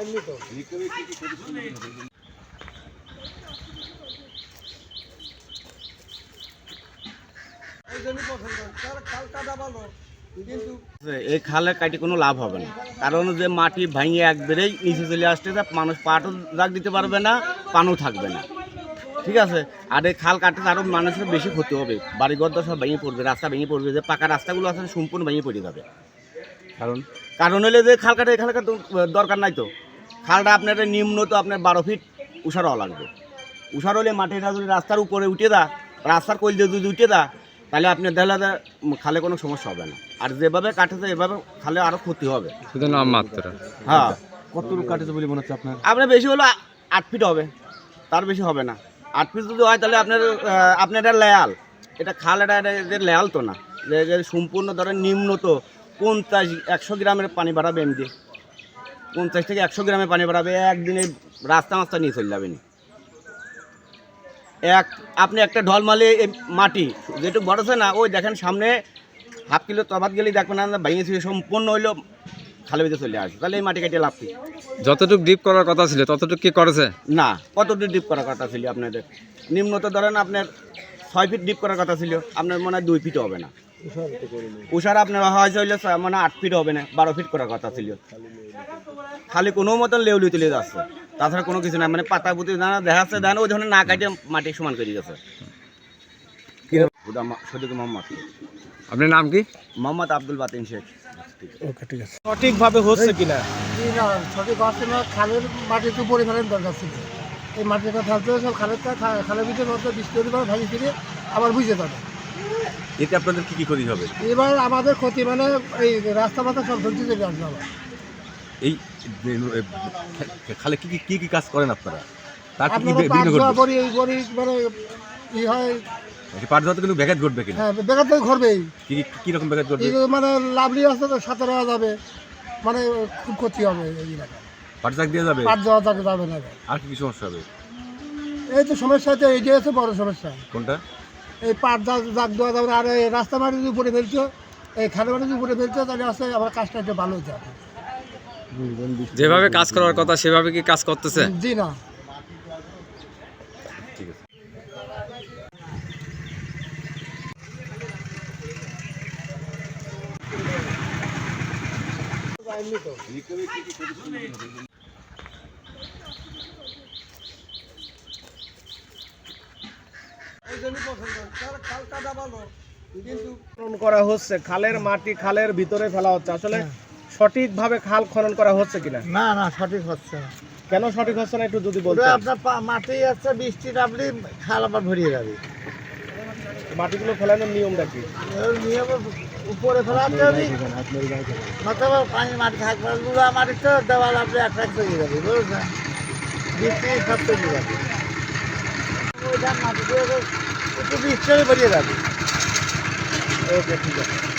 এমনি তো এই খাল কাটা খালে কোনো লাভ হবে না। কারণ যে মাটি ভাঙিয়ে একবারেই নিচে চলে আসতেছে মানুষ পাটও জাগ দিতে পারবে না, পানও থাকবে না। ঠিক আছে? আর এই খাল কাটতে আরও মানুষের বেশি ক্ষতি হবে। বাড়িঘর সব ভেঙে পড়বে, রাস্তা ভেঙে পড়বে, যে পাকা রাস্তাগুলো আছে, সম্পূর্ণ ভেঙে পড়ে যাবে। কারণ? কারণ হলে যে খাল কাটে তো দরকার নাই তো। খালটা আপনার নিম্ন তো আপনার বারো ফিট উষার হওয়া লাগবে। উষার হলে মাটিটা যদি রাস্তার উপরে উঠে দা রাস্তার কোল দিয়ে যদি উঠে দা তাহলে আপনার দেখলে খালে কোনো সমস্যা হবে না। আর যেভাবে কাটেছে এভাবে খালে আরও ক্ষতি হবে। শুধু নাম মাত্র। হ্যাঁ। কতটুকু কাটেছে বলে মনে হচ্ছে আপনার? আপনার বেশি হলো আট ফিট হবে। তার বেশি হবে না। আট ফিট যদি হয় তাহলে আপনার আপনার এটা লেয়াল। এটা খাল এটা এটা লেয়াল তো না। যে যে সম্পূর্ণ ধরেন নিম্ন তো পঞ্চাশ একশো গ্রামের পানি বাড়াবে এমনি। পঞ্চাশ থেকে একশো গ্রামে পানি বাড়াবে একদিনে রাস্তা মাস্তা নিয়ে চলে যাবেন এক আপনি একটা ঢল মালে মাটি যেটুকু বড়ছে না ওই দেখেন সামনে হাফ কিলো তফাত গেলেই দেখবেন না ভেঙেছি সম্পূর্ণ হইল খালে ভিতরে চলে আসে। তাহলে এই মাটি কেটে লাভ কি? যতটুকু ডিপ করার কথা ছিল ততটুকু কি করেছে? না কতটুকু ডিপ করার কথা ছিল আপনাদের? নিম্নত ধরেন আপনার ছয় ফিট ডিপ করার কথা ছিল আপনার মনে হয় দুই ফিট হবে না। উষার আপনার হয়তো হইলে মানে আট ফিট হবে না বারো ফিট করার কথা ছিল। খালি কোনো মতন লেউলি তুলে যাচ্ছে। তাছাড়া কোনো কিছু না মানে পাতা পুঁতি দানা দেখা যাচ্ছে দানা ওই ধরনের না কাটে মাটি সমান করে গেছে সদিক মোহাম্মদ। আপনার নাম কি? মোহাম্মদ আব্দুল বাতিন শেখ। সঠিকভাবে হচ্ছে কিনা? না সঠিক হচ্ছে না। খালের ফেলেন দরকার ছিল। এই ফেলতে হবে সব খালের খালের ভিতরে মধ্যে বৃষ্টি হতে পারে ভাঙি ফিরে আবার বুঝে যাবে। এতে আপনাদের কি কি ক্ষতি হবে? এবার আমাদের ক্ষতি মানে এই রাস্তা মাথা সব ধরতে চলে আসবে আবার। এই খালে কি কি কি কি কাজ করেন আপনারা? তার কি কি মানে হয়। পাট যাওয়াতে কিন্তু ব্যাঘাত ঘটবে কিনা? হ্যাঁ বেকার তো ঘরবেই কি কি- রকম ব্যাঘাত ঘটবে? মানে লাভলি আসতে তো সাঁতার যাবে। মানে খুব ক্ষতি হবে এই এলাকায়। পাট জাগ দিয়ে যাবে? পাট দেওয়া যাবে যাবে না। আর কি সমস্যা হবে? এই তো সমস্যা তো এই যে হচ্ছে বড় সমস্যা। কোনটা? এই পাট দাগ দাগ দেওয়া যাবে আর এই রাস্তা মাটি যদি উপরে ফেলছো এই খালে মাটি যদি উপরে ফেলছো তাহলে আসলে আমার কাজটা একটু ভালো হতে হবে যেভাবে কাজ করার কথা সেভাবে কি কাজ করতেছে? জি না। ঠিক আছে করা হচ্ছে খালের মাটি খালের ভিতরে ফেলা হচ্ছে। আসলে সঠিকভাবে খাল খনন করা হচ্ছে কিনা? না না সঠিক হচ্ছে না। কেন সঠিক হচ্ছে না একটু যদি ওটা বলতেন। আপনার মাটি আছে বৃষ্টি নামলে খাল আবার ভরিয়ে যাবে। মাটিগুলো ফেলানোর নিয়মটা কি? নিয়মে উপরে ফেলাতে হবে পানি মাটি থাকবে। লুড়া মাটি তো দেওয়াল আপনি অ্যাট্রাক্ট হয়ে যাবে বুঝলেন? বৃষ্টি সব চলে যাবে। ওইটা মাটি দিয়ে একটু বৃষ্টি ভরিয়ে যাবে। ওকে ঠিক আছে।